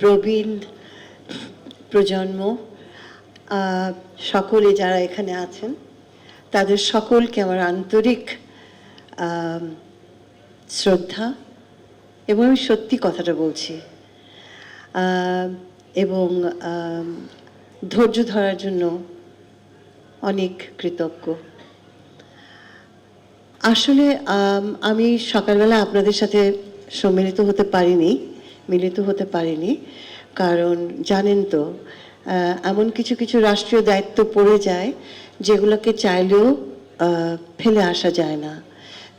প্রবীণ প্রজন্ম সকলে যারা এখানে আছেন, তাদের সকলকে আমার আন্তরিক শ্রদ্ধা এবং আমি সত্যি কথাটা বলছি। এবং ধৈর্য ধরার জন্য অনেক কৃতজ্ঞ। আসলে আমি সকালবেলা আপনাদের সাথে সম্মিলিত হতে পারিনি। মিলিত হতে পারিনি। কারণ জানেন তো এমন কিছু কিছু রাষ্ট্রীয় দায়িত্ব পড়ে যায় যেগুলোকে চাইলেও ফেলে আসা যায় না।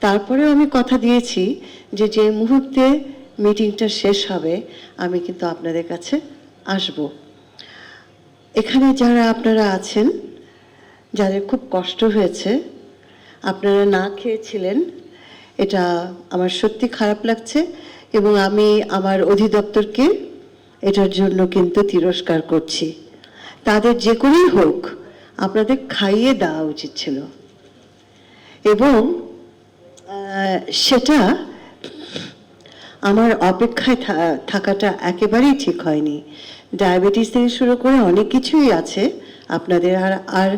তারপরেও আমি কথা দিয়েছি যে যে মুহূর্তে মিটিংটা শেষ হবে, আমি কিন্তু আপনাদের কাছে আসব। এখানে যারা আপনারা আছেন, যাদের খুব কষ্ট হয়েছে, আপনারা না খেয়েছিলেন, এটা আমার সত্যি খারাপ লাগছে। এবং আমি আমার অধিদপ্তরকে এটার জন্য কিন্তু তিরস্কার করছি। তাদের যে করেই হোক, আপনাদের খাইয়ে দেওয়া উচিত ছিল। এবং সেটা আমার অপেক্ষায় থাকাটা একেবারেই ঠিক হয়নি। ডায়াবেটিস থেকে শুরু করে অনেক কিছুই আছে আপনাদের, আর আর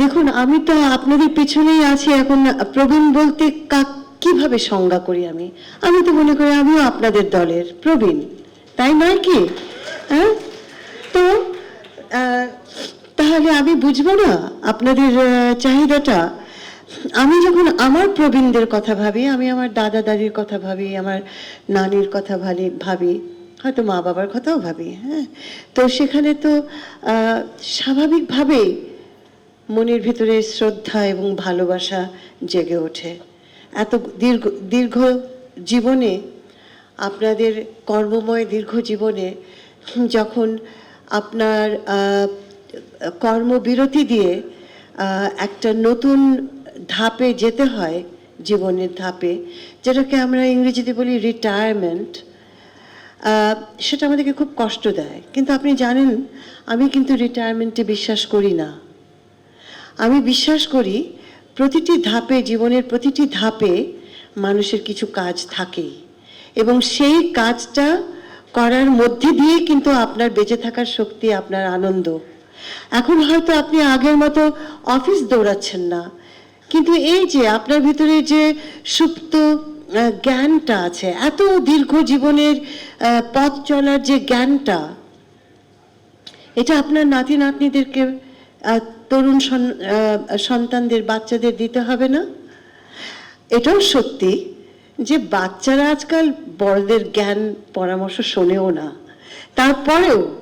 দেখুন, আমি তো আপনাদের পিছনেই আছি। এখন প্রবীণ বলতে কাক কীভাবে সংজ্ঞা করি আমি? আমি তো মনে করি আমিও আপনাদের দলের প্রবীণ। তাই নয় কি? হ্যাঁ? তো তাহলে আমি বুঝব না আপনাদের চাহিদাটা? আমি যখন আমার প্রবীণদের কথা ভাবি, আমি আমার দাদা দাদির কথা ভাবি, আমার নানির কথা ভাবি ভাবি, হয়তো মা বাবার কথাও ভাবি হ্যাঁ? তো সেখানে তো স্বাভাবিকভাবেই মনের ভিতরে শ্রদ্ধা এবং ভালোবাসা জেগে ওঠে। এত দীর্ঘ দীর্ঘ জীবনে, আপনাদের কর্মময় দীর্ঘ জীবনে, যখন আপনার কর্মবিরতি দিয়ে একটা নতুন ধাপে যেতে হয়, জীবনের ধাপে, যেটাকে আমরা ইংরেজিতে বলি রিটায়ারমেন্ট সেটা আমাদেরকে খুব কষ্ট দেয়। কিন্তু আপনি জানেন, আমি কিন্তু রিটায়ারমেন্টে বিশ্বাস করি না। আমি বিশ্বাস করি প্রতিটি ধাপে, জীবনের প্রতিটি ধাপে মানুষের কিছু কাজ থাকেই। এবং সেই কাজটা করার মধ্যে দিয়ে কিন্তু আপনার বেঁচে থাকার শক্তি, আপনার আনন্দ। এখন হয়তো আপনি আগের মতো অফিস দৌড়াচ্ছেন না, কিন্তু এই যে আপনার ভিতরে যে সুপ্ত জ্ঞানটা আছে, এত দীর্ঘ জীবনের পথ চলার যে জ্ঞানটা, এটা আপনার নাতি নাতনিদেরকে তরুণ সন- সন্তানদের, বাচ্চাদের দিতে হবে না। এটাও সত্যি যে বাচ্চারা আজকাল বড়দের জ্ঞান, পরামর্শ শোনেও না। তারপরেও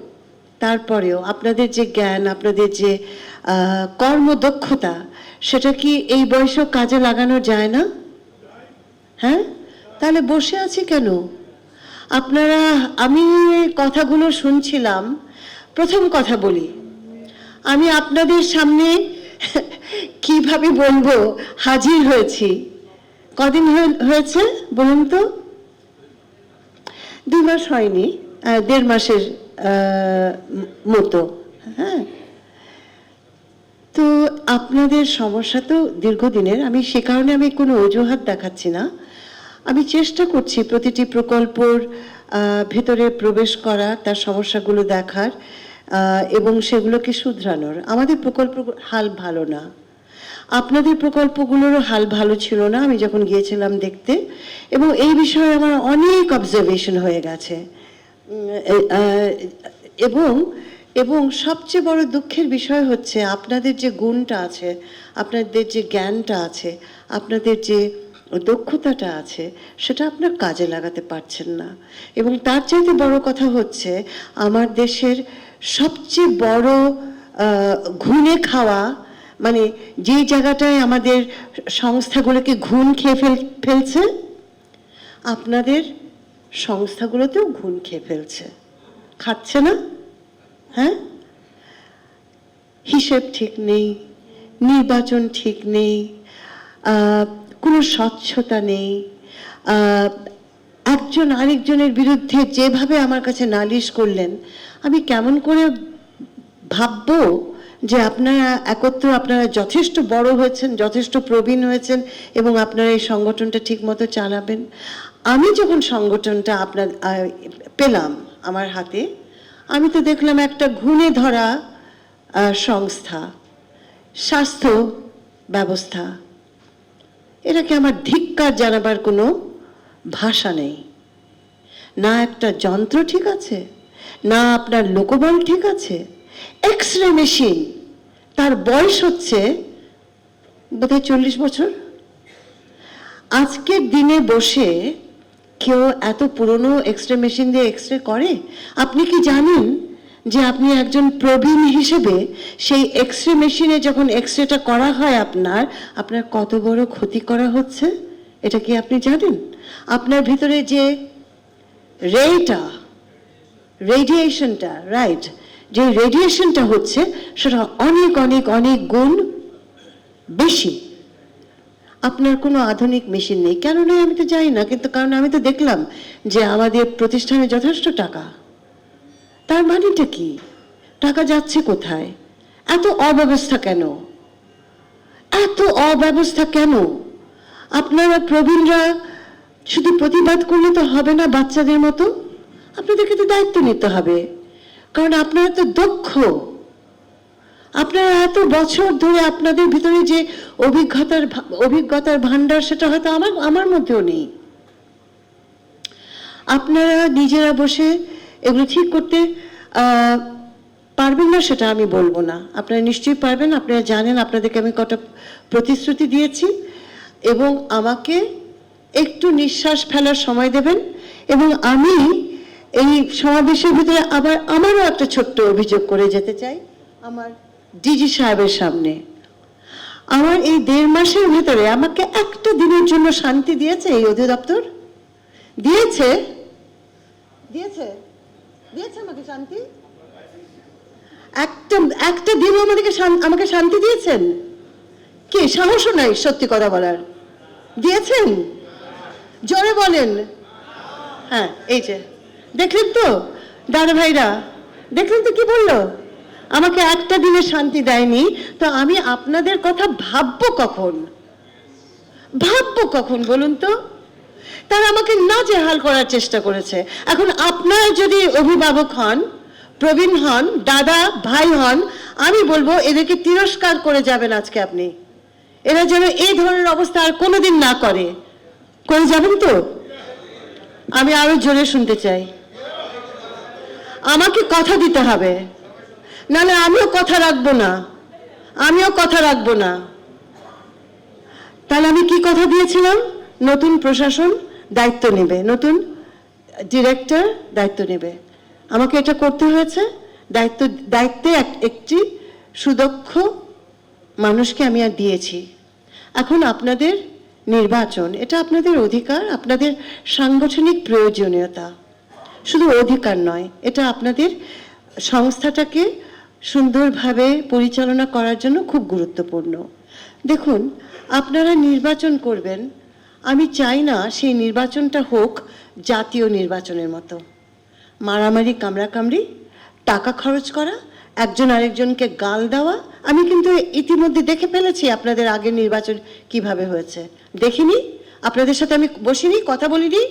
তারপরেও আপনাদের যে জ্ঞান, আপনাদের যে কর্মদক্ষতা, সেটা কি এই বয়সেও কাজে লাগানো যায় না? হ্যাঁ? তাহলে বসে আছি কেন? আপনারা, আমি কথাগুলো শুনছিলাম। প্রথম কথা বলি আমি আপনাদের সামনে কীভাবে বলব? হাজির হয়েছি। কদিন হয়ে- হয়েছে বলুন তো? দুই মাস হয়নি দেড় মাসের মতো। হ্যাঁ। তো আপনাদের সমস্যা তো দীর্ঘদিনের, আমি সে কারণে আমি কোনো অজুহাত দেখাচ্ছি না। আমি চেষ্টা করছি প্রতিটি প্রকল্পর ভেতরে প্রবেশ করা, তার সমস্যাগুলো দেখার। এবং সেগুলোকে শুধরানোর। আমাদের প্রকল্প হাল ভালো না। আপনাদের প্রকল্পগুলোরও হাল ভালো ছিল না, আমি যখন গিয়েছিলাম দেখতে। এবং এই বিষয়ে আমার অনেক অবজারভেশন হয়ে গেছে। এবং এবং সবচেয়ে বড় দুঃখের বিষয় হচ্ছে, আপনাদের যে গুণটা আছে, আপনাদের যে জ্ঞানটা আছে, আপনাদের যে দক্ষতাটা আছে, সেটা আপনার কাজে লাগাতে পারছেন না। এবং তার চাইতে বড় কথা হচ্ছে, আমার দেশের সবচেয়ে বড় ঘুণে খাওয়া মানে যে জায়গাটায় আমাদের সংস্থাগুলোকে ঘুণ খেয়ে ফেল, ফেলছে, আপনাদের সংস্থাগুলোতেও ঘুণ খেয়ে ফেলছে। খাচ্ছে না? হ্যাঁ? হিসেব ঠিক নেই, নির্বাচন ঠিক নেই কোনো স্বচ্ছতা নেই একজন আরেকজনের বিরুদ্ধে যেভাবে আমার কাছে নালিশ করলেন আমি কেমন করে ভাববো যে আপনারা একত্র আপনারা যথেষ্ট বড় হয়েছেন, যথেষ্ট প্রবীণ হয়েছেন এবং আপনারা এই সংগঠনটা ঠিকমতো চালাবেন? আমি যখন সংগঠনটা আপনার পেলাম আমার হাতে, আমি তো দেখলাম একটা ঘুণে ধরা সংস্থা, স্বাস্থ্য ব্যবস্থা। এটাকে আমার ধিক্কার জানাবার কোনো ভাষা নেই। না একটা যন্ত্র ঠিক আছে না আপনার লোকবল ঠিক আছে? এক্স রে মেশিন তার বয়স হচ্ছে বোধহয় চল্লিশ বছর। আজকের দিনে বসে কেউ এত পুরনো এক্স রে মেশিন দিয়ে এক্স রে করে? আপনি কি জানেন যে আপনি একজন প্রবীণ হিসেবে সেই এক্স রে মেশিনে যখন এক্স রেটা করা হয় আপনার আপনার কত বড় ক্ষতি করা হচ্ছে? এটা কি আপনি জানেন? আপনার ভিতরে যে রেটা রেডিয়েশনটা রাইট যে রেডিয়েশনটা হচ্ছে, সেটা অনেক অনেক অনেক গুণ বেশি। আপনার কোনো আধুনিক মেশিন নেই। কেন নেই আমি তো জানি না, কিন্তু কারণ আমি তো দেখলাম যে আমাদের প্রতিষ্ঠানে যথেষ্ট টাকা। তার মানেটা কি? টাকা যাচ্ছে কোথায়? এত অব্যবস্থা কেন? এত অব্যবস্থা কেন? আপনারা প্রবীণরা শুধু প্রতিবাদ করলে তো হবে না বাচ্চাদের মতো? আপনাদেরকে দায়িত্ব নিতে হবে। কারণ আপনারা তো দক্ষ। আপনারা এত বছর ধরে আপনাদের ভিতরে যে অভিজ্ঞতার অভিজ্ঞতার ভান্ডার সেটা হয়তো আমার আমার মধ্যেও নেই। আপনারা নিজেরা বসে এগুলো ঠিক করতে পারবেন না সেটা আমি বলব না। আপনারা নিশ্চয়ই পারবেন, আপনারা জানেন, আপনাদেরকে আমি কটা প্রতিশ্রুতি দিয়েছি এবং আমাকে একটু নিঃশ্বাস ফেলার সময় দেবেন এবং আমি এই সমাবেশের ভিতরে আবার আমারও একটা ছোট্ট অভিযোগ করে যেতে চাই। আমার ডিজি সাহেবের সামনে। আমার এই দেড় মাসের ভেতরে আমাকে একটা দিনের জন্য শান্তি দিয়েছে এই অধিদপ্তর? দিয়েছে? দিয়েছে? দিয়েছে আমাকে শান্তি? একটা একটা দিনও আমাদেরকে আমাকে শান্তি দিয়েছেন? কে? সাহসও নাই, সত্যি কথা বলার। দিয়েছেন? জোরে বলেন। হ্যাঁ এই যে। দেখলেন তো, দাদা ভাইরা? দেখলেন তো কি বলল? আমাকে একটা দিনে শান্তি দেয়নি, তো আমি আপনাদের কথা ভাববো কখন? ভাববো কখন বলুন তো? তারা আমাকে না জেহাল করার চেষ্টা করেছে। এখন আপনার যদি অভিভাবক হন, প্রবীণ হন, দাদা, ভাই হন, আমি বলব এদেরকে তিরস্কার করে যাবেন আজকে আপনি। এরা যেন এই ধরনের অবস্থা আর কোনোদিন না করে। করে যাবেন তো? আমি আরও জোরে শুনতে চাই। আমাকে কথা দিতে হবে। নাহলে আমিও কথা রাখব না। আমিও কথা রাখব না। তাহলে আমি কি কথা দিয়েছিলাম? নতুন প্রশাসন দায়িত্ব নেবে, নতুন ডিরেক্টর দায়িত্ব নেবে। আমাকে এটা করতে হয়েছে। দায়িত্ব, দায়িত্বে এক- একটি সুদক্ষ মানুষকে আমি আর দিয়েছি। এখন আপনাদের নির্বাচন, এটা আপনাদের অধিকার, আপনাদের সাংগঠনিক প্রয়োজনীয়তা। শুধু অধিকার নয়, এটা আপনাদের সংস্থাটাকে সুন্দরভাবে পরিচালনা করার জন্য খুব গুরুত্বপূর্ণ। দেখুন, আপনারা নির্বাচন করবেন, আমি চাই না সেই নির্বাচনটা হোক জাতীয় নির্বাচনের মতো। মারামারি, কামড়াকামড়ি, টাকা খরচ করা, একজন আরেকজনকে গাল দেওয়া, আমি কিন্তু ইতিমধ্যে দেখে ফেলেছি আপনাদের আগের নির্বাচন কীভাবে হয়েছে। দেখিনি? আপনাদের সাথে আমি বসিনি, কথা বলিনি?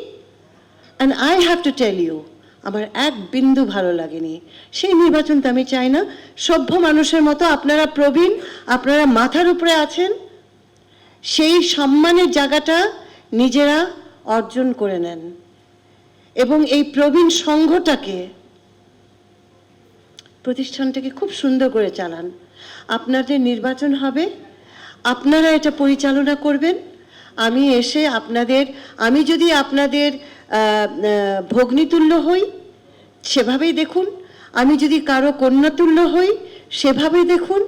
And I have to tell you আমার এক বিন্দু ভালো লাগেনি। সেই নির্বাচন তো আমি চাই না। সভ্য মানুষের মতো আপনারা প্রবীণ, আপনারা মাথার উপরে আছেন। সেই সম্মানের জায়গাটা নিজেরা অর্জন করে নেন। এবং এই প্রবীণ সংঘটাকে প্রতিষ্ঠানটাকে খুব সুন্দর করে চালান। আপনাদের নির্বাচন হবে, আপনারা এটা পরিচালনা করবেন। আমি এসে আপনাদের, আমি যদি আপনাদের ভগ্নীতুল্য হই, সেভাবেই দেখুন। আমি যদি কারও কন্যাতুল্য হই, সেভাবেই দেখুন।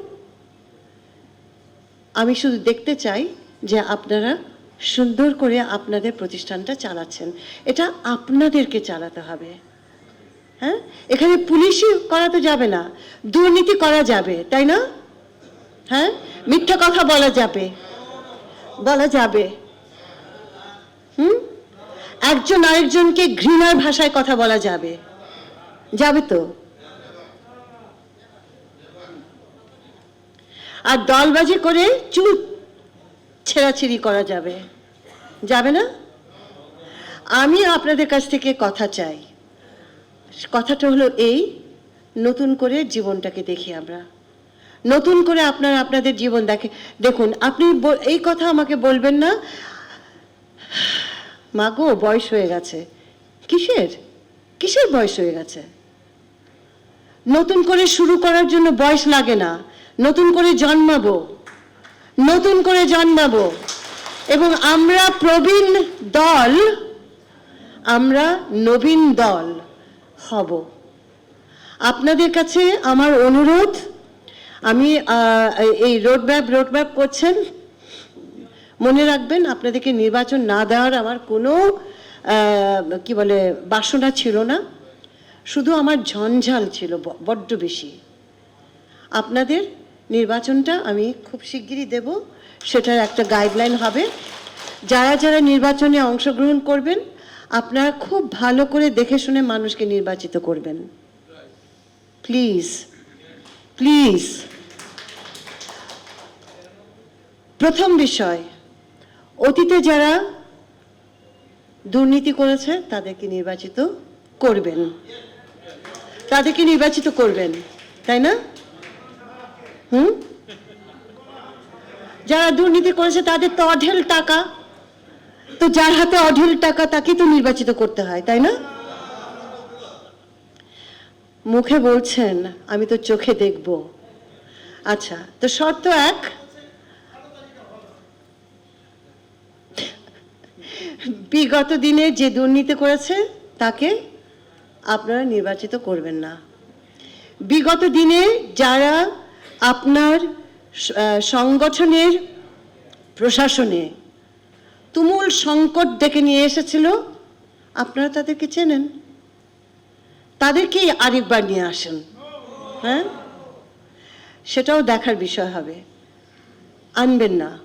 আমি শুধু দেখতে চাই যে আপনারা সুন্দর করে আপনাদের প্রতিষ্ঠানটা চালাচ্ছেন। এটা আপনাদেরকে চালাতে হবে। হ্যাঁ? এখানে পুলিশই করা তো যাবে না। দুর্নীতি করা যাবে, তাই না? হ্যাঁ? মিথ্যা কথা বলা যাবে। বলা যাবে। একজন আরেকজনকে ঘৃণার ভাষায় কথা বলা যাবে। যাবে তো? আর দলবাজি করে চুল ছেঁড়াছিড়ি করা যাবে। যাবে না? আমি আপনাদের কাছ থেকে কথা চাই। কথাটা হলো এই, নতুন করে জীবনটাকে দেখি আমরা। নতুন করে আপনারা আপনাদের জীবন দেখে। দেখুন, আপনি এই কথা আমাকে বলবেন না। মাগো বয়স হয়ে গেছে। কিসের? কিসের বয়স হয়ে গেছে? নতুন করে শুরু করার জন্য বয়স লাগে না। নতুন করে জন্মাবো। নতুন করে জন্মাবো। এবং আমরা প্রবীণ দল, আমরা নবীন দল হব। আপনাদের কাছে আমার অনুরোধ, আমি এই রোডম্যাপ রোডম্যাপ করছেন। মনে রাখবেন, আপনাদেরকে নির্বাচন না দেওয়ার আমার কোনো কি বলে, বাসনা ছিল না। শুধু আমার ঝঞ্ঝাল ছিল বড্ড বেশি। আপনাদের নির্বাচনটা আমি খুব শিগগিরই দেব, সেটার একটা গাইডলাইন হবে। যারা যারা নির্বাচনে অংশগ্রহণ করবেন, আপনারা খুব ভালো করে দেখে শুনে মানুষকে নির্বাচিত করবেন। Please please. প্রথম বিষয় অতীতে যারা দুর্নীতি করেছে, তাদেরকে নির্বাচিত করবেন। তাদেরকে নির্বাচিত করবেন, তাই না? হুম? যারা দুর্নীতি করেছে, তাদের তো অঢেল টাকা। তো যার হাতে অঢেল টাকা, তাকে তো নির্বাচিত করতে হয়, তাই না? মুখে বলছেন, আমি তো চোখে দেখব। আচ্ছা তো শর্ত এক বিগত দিনে যে দুর্নীতি করেছে, তাকে আপনারা নির্বাচিত করবেন না। বিগত দিনে যারা আপনার সংগঠনের প্রশাসনে তুমুল সংকট ডেকে নিয়ে এসেছিল, আপনারা তাদেরকে চেনেন। তাদেরকেই আরেকবার নিয়ে আসেন। হ্যাঁ? সেটাও দেখার বিষয় হবে। আনবেন না।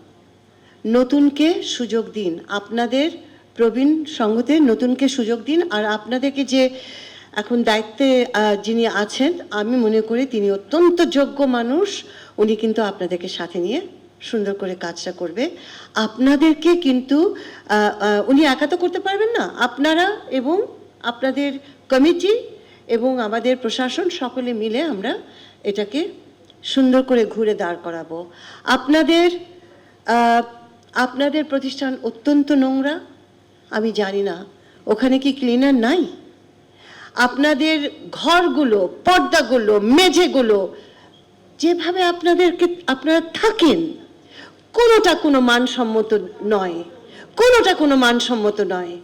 নতুনকে সুযোগ দিন। আপনাদের প্রবীণ সঙ্গতে নতুনকে সুযোগ দিন। আর আপনাদেরকে যে এখন দায়িত্বে যিনি আছেন, আমি মনে করি তিনি অত্যন্ত যোগ্য মানুষ। উনি কিন্তু আপনাদেরকে সাথে নিয়ে সুন্দর করে কাজটা করবে। আপনাদেরকে কিন্তু উনি একা তো করতে পারবেন না। আপনারা এবং আপনাদের কমিটি এবং আমাদের প্রশাসন সকলে মিলে আমরা এটাকে সুন্দর করে ঘুরে দাঁড় করাবো। আপনাদের আপনাদের প্রতিষ্ঠান অত্যন্ত নোংরা। আমি জানি না। ওখানে কি ক্লিনার নাই? আপনাদের ঘরগুলো, পর্দাগুলো, মেঝেগুলো, যেভাবে আপনাদেরকে, আপনারা থাকেন, কোনোটা কোনো মানসম্মত নয়। কোনোটা কোনো মানসম্মত নয়।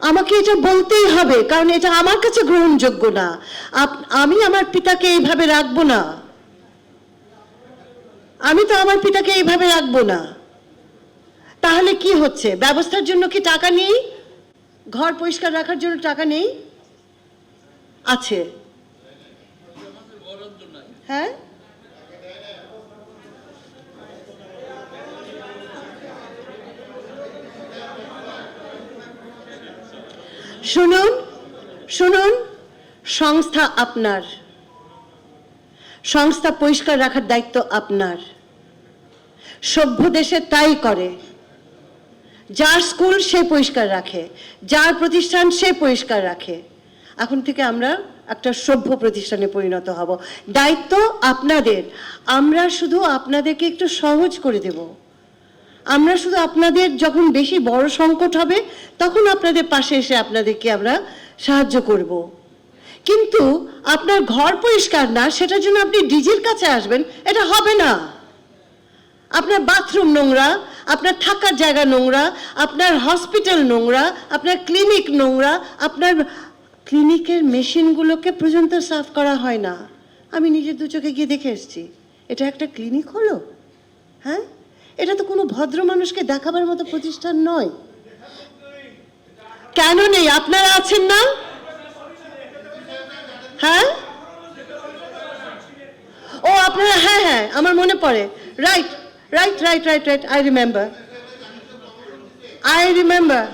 আমাকে এটা বলতেই হবে, কারণ এটা আমার কাছে গ্রহণযোগ্য না। আমি আমার পিতাকে এইভাবে রাখব না। আমি তো আমার পিতাকে এইভাবে রাখব না। তাহলে কি হচ্ছে? ব্যবস্থার জন্য কি টাকা নেই? ঘর পরিষ্কার রাখার জন্য টাকা নেই? আছে। হ্যাঁ? শুনুন শুনুন, সংস্থা আপনার। সংস্থা পরিষ্কার রাখার দায়িত্ব আপনার। সভ্য দেশে তাই করে। যার স্কুল সে পরিষ্কার রাখে, যার প্রতিষ্ঠান সে পরিষ্কার রাখে। এখন থেকে আমরা একটা সভ্য প্রতিষ্ঠানে পরিণত হব। দায়িত্ব আপনাদের। আমরা শুধু আপনাদেরকে একটু সহজ করে দেব। আমরা শুধু আপনাদের যখন বেশি বড় সংকট হবে, তখন আপনাদের পাশে এসে আপনাদেরকে আমরা সাহায্য করব। কিন্তু আপনার ঘর পরিষ্কার না, সেটার জন্য আপনি ডিজির কাছে আসবেন, এটা হবে না। আপনার বাথরুম নোংরা আপনার থাকার জায়গা নোংরা, আপনার হসপিটাল নোংরা, আপনার ক্লিনিক নোংরা, আপনার ক্লিনিকের মেশিনগুলোকে পর্যন্ত সাফ করা হয় না। আমি নিজের দু চোখে গিয়ে দেখে এসেছি। এটা একটা ক্লিনিক হলো? হ্যাঁ? এটা তো কোনো ভদ্র মানুষকে দেখাবার মতো প্রতিষ্ঠান নয়। কেন নেই? আপনারা আছেন না? হ্যাঁ? ও, আপনারা হ্যাঁ হ্যাঁ আমার মনে পড়ে। Right right right right right I remember I remember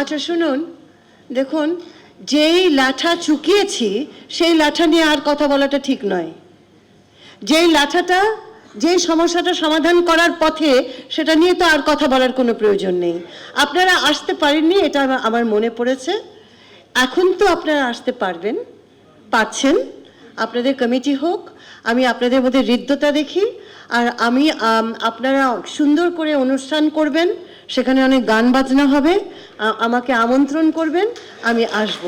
আচ্ছা শুনুন। দেখুন, যেই লাঠা চুকিয়েছি, সেই লাঠা নিয়ে আর কথা বলাটা ঠিক নয়। যেই লাঠাটা যে সমস্যাটা সমাধান করার পথে, সেটা নিয়ে তো আর কথা বলার কোনো প্রয়োজন নেই। আপনারা আসতে পারেননি, এটা আমার মনে পড়েছে। এখন তো আপনারা আসতে পারবেন, পাচ্ছেন। আপনাদের কমিটি হোক আমি আপনাদের মধ্যে হৃদ্যতা দেখি, আর আমি আপনারা সুন্দর করে অনুষ্ঠান করবেন, সেখানে অনেক গান বাজনা হবে আমাকে আমন্ত্রণ করবেন, আমি আসব।